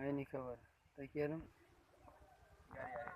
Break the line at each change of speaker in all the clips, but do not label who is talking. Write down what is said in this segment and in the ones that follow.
Aynı kavar. Takıyorum. Gel gel.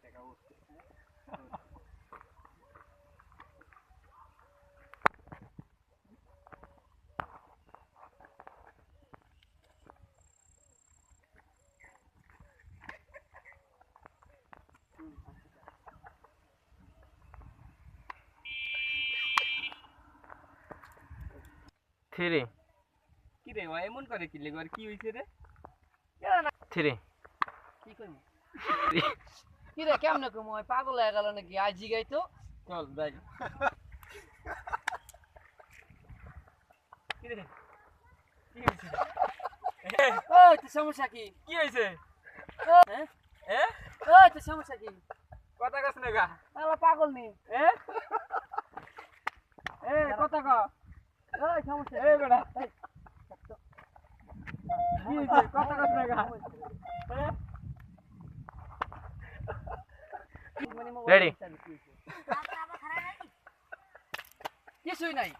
se
acabó. Three. की रे वाय मन करे किले गर की
होइसे
रे? या ना थ्री। की कर? কি রে কেমনে কমো পাগল হয়ে গেল নাকি? আজ জিগাই তো।
চল
তো সমস্যা কি?
কি
হ্যাঁ তো সমস্যা কি?
কথা কস না গা।
পাগল নি।
এ? কথা ক।
সমস্যা
কথা কস না গা।
Ready?
কিছুই নাই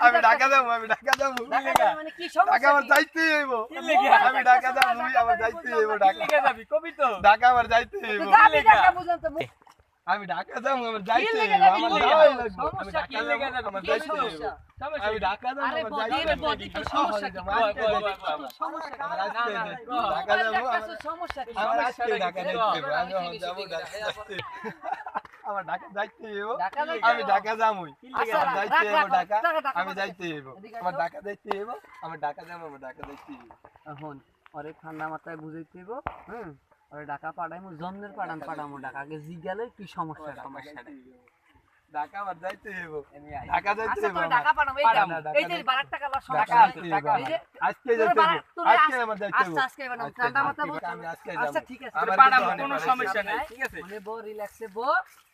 আমি ঢাকা যাব আমি ঢাকা যাব
ঢাকা? মানে
আমার যাইতে হইব আমি ঢাকা যাব আমার যাইতে হইব ঢাকা
যাবি কবি তো
ঢাকা আমার যাইতে হইব আমি ঢাকা যাব আমার যাইতে
লেগে
হইব আমার যাওয়াই লাগবে আমি ঢাকা যাব আমার যাইতে আমি ঢাকা যাব আমার যাইতে
বডি কি সমস্যা কি? সমস্যা।
ঢাকা যাব আমার
দেখাচ্ছ, সমস্যা কি?
আমার আজকে ঢাকা যাইতে আমি যাব আমার ঢাকা যাইতে হইব আমি? ঢাকা
যাবি?
যাইতে হইব ঢাকা আমি যাইতে হইব আমার। ঢাকা যাইতে হইব আমার ঢাকা যাব আমার ঢাকা যাইতে হইব
এখন ওরে ঠান্ডা মাথায় বুঝাইতে হইব হুম ওরে ঢাকা পাঠাইমু জন্মের পাঠান পাঠামু ঢাকা। আগে জিজ্ঞালে কি সমস্যা সমস্যা
ঢাকা যাইতে হইব। ঢাকা যাইতে
আচ্ছা
হইব
ঢাকা এই যে
যাইতে-
বারাক টাকা লস টাকা।
আজকে যাইতে হইব। আজকে আমার যাইতে হইব।
আচ্ছা আজকে ঠান্ডা মাথা
আজকে
আচ্ছা ঠিক আছে
কোনো সমস্যা নাই ঠিক আছে।
মনে রিল্যাক্সে বো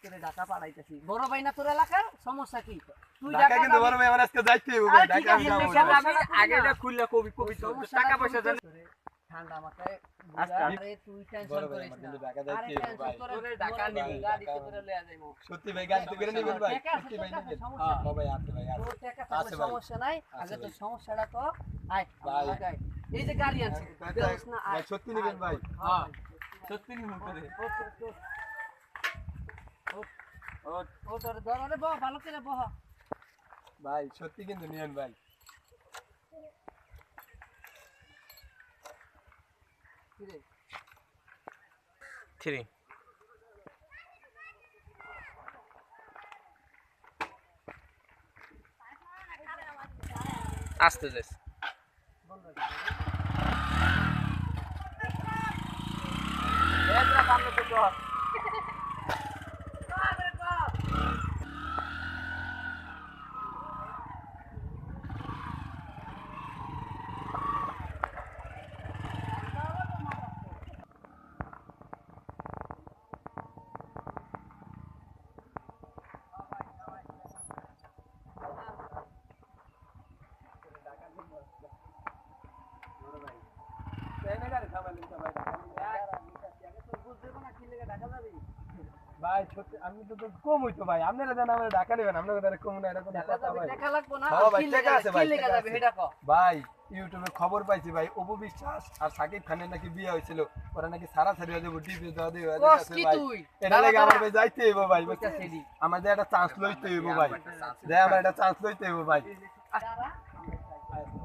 তোরে ঢাকা পাঠাইতেছি। বড় ভাই না তোর এলাকার? সমস্যা কি? তুই
ঢাকা কিন্তু বড় ভাই আমার আজকে যাইতে হইব। ঢাকা
আগে এটা খুললা কবি কবি টাকা পয়সা জানি।
ঠান্ডা মাথায়
আচ্ছা।
বুঝা, আরে তুই টেনশন করিস না। আরে টেনশন করে ঢাকা
ঢাকা
নিবি
নিবি,
গাড়িতে করে লইয়া যাইমু
সত্যি ভাই গাড়িতে করে নিবেন ভাই? সত্যি ভাই নিবেন। হ্যাঁ ভাই আছে ভাই আছে
তোর টাকা
আছে
থাকলে
ভাই।
সমস্যা নাই। আগে তোর সমস্যাটা তো আয়
ভাই।
এই যে গাড়ি আনছে
ভাই,
বেরোস না
ভাই,
আয়
সত্যি নিবেন ভাই।
হ্যাঁ সত্যি। নি করে
ও, ও, ও, ও, ও তোর ধর আরে বহ ভালো করে বহ।
ভাই সত্যি কিন্তু নিয়েন ভাই
কি রে
থ্রি আসতে যাস।
সামনে তো
ভাই আমি তো তো কম হইতো ভাই। আপনারা জানেন আমরা ঢাকা নেবেন আপনারা কম না এরকম কথা ভাই।
লাগবো না?
ভাই, আছে ভাই,
যাবে। এটা
ভাই ইউটিউবে খবর পাইছি ভাই অপু বিশ্বাস আর সাকিব খানের নাকি বিয়ে হয়েছিল। ওরা নাকি সারা সারি হয়ে যাব টিভি দেওয়া দিয়ে হয়ে ভাই। এটা লাগে আমার ভাই যাইতে হইব ভাই আমাদের একটা চান্স লইতে হইব ভাই। যে আমার একটা চান্স লইতে হইব ভাই
দাঁড়া
হালা রশি রশি আসেনি দেখ গেলার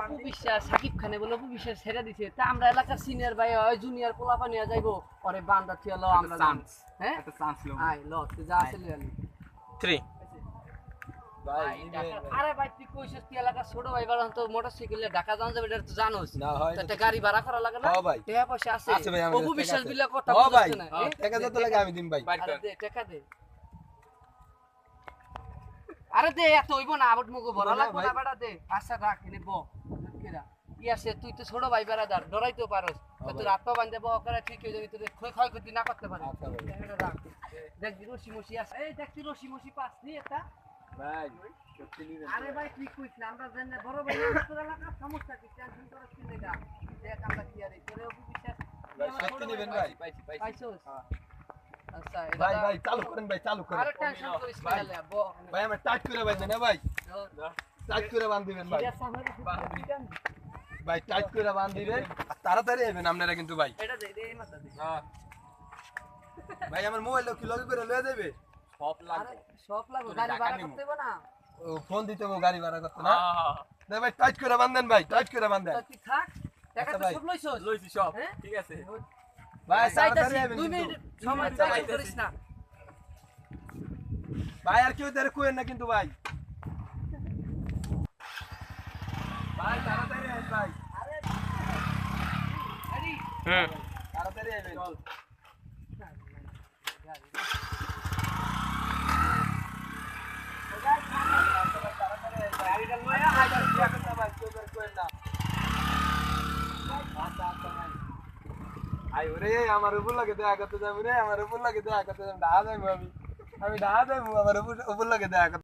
অপু বিশ্বাস সাকিব খানে বলে অপু বিশ্বাস ছেড়ে দিছে। তা আমরা এলাকার সিনিয়র ভাই হয় জুনিয়র পোলাপা নিয়ে যাইবো। পরে বান্দা থিয়া লো আমরা
চান্স
হ্যাঁ?
চান্স লো।
আয় ল তুই যা আসলে আনি
থ্রি
ভাই।
আরে তুই কইছিস তুই এলাকার ছোট ভাই বাড়ান তো মোটরসাইকেলে ঢাকা যান যাবে এটা তো জানোস। একটা গাড়ি ভাড়া করা লাগে না?
হ্যাঁ ভাই।
টাকা পয়সা আছে। অপু বিশ্বাস। কথা
হ্যাঁ
না।
টাকা যত লাগে আমি দিম ভাই।
বাইর
দে টাকা দে। আরে দে এত হইব না মুগো ভরা
না
লাগবে না বেটা দে। আচ্ছা রাখ এনে ব দুঃখেরা ই তুই তো ছোট ভাই বেড়াদার ডরাইতেও পারস। তো তোর হাত পা বান্ধে বহ করে ঠিক হয়ে যাবি তোর ক্ষয় ক্ষতি না করতে পারে
আচ্ছা ভাই।
এটা রাখ। দেখ দি রশি মশি আছে। এই দেখ তুই রশি মশি পাস নি এটা
ভাই
আরে ভাই তুই কইছ না আমরা জানি বড় ভাই তোর এলাকার সমস্যা কি? টেনশন করিস কি দেখ আমরা কি আর এই তোরে বিশ্বাস
ভাই সত্যি নিবেন ভাই।
পাইছি পাইছি।
পাইছস? এটা
ভাই ভাই চালু করেন ভাই চালু করেন।
আরে টেনশন করিস না
ভাই।
লে ব
ভাই আমার টাইট করে ভাই? না। ভাই। টাইট করে বান্ধ দিবেন ভাই ভাই টাইট করে বান্ধ দিবেন তাড়াতাড়ি আইবেন আপনারা কিন্তু ভাই।
এটা দে দে মাথা দে।
হ্যাঁ।
ভাই আমার মোবাইল কি লগে করে লয়ে যাবে
সব লাগবে।
সব লাগবে গাড়ি ভাড়া করতে না।
ও ফোন দিতে গাড়ি ভাড়া করতে না?
হ্যাঁ
না ভাই টাইট করে বান্ধেন ভাই টাইট করে বান্ধেন
তা তুই থাক। টাকা
আচ্ছা
তো সব লইছস?
লইছি সব।
হ্যাঁ?
ঠিক আছে।
ভাই
চাইতাছি। মিনিট সময় চাই করিস না।
ভাই আর কেউ তারে কোয়েন না কিন্তু ভাই। ভাই তাড়াতাড়ি আইবেন ভাই।
আরে
হুম
তাড়াতাড়ি আইবেন।
গাড়িটা
ভাই কেউ তারে কোয়েন না আই ওরে, আমার উপর লাগে দেখা করতে যাব রে, আমার উপর লাগে দেখা করতে যাব। ডাহা যাব আমি। আমি ডাহা যাব আমার উপর উপর লাগে দেখা করতে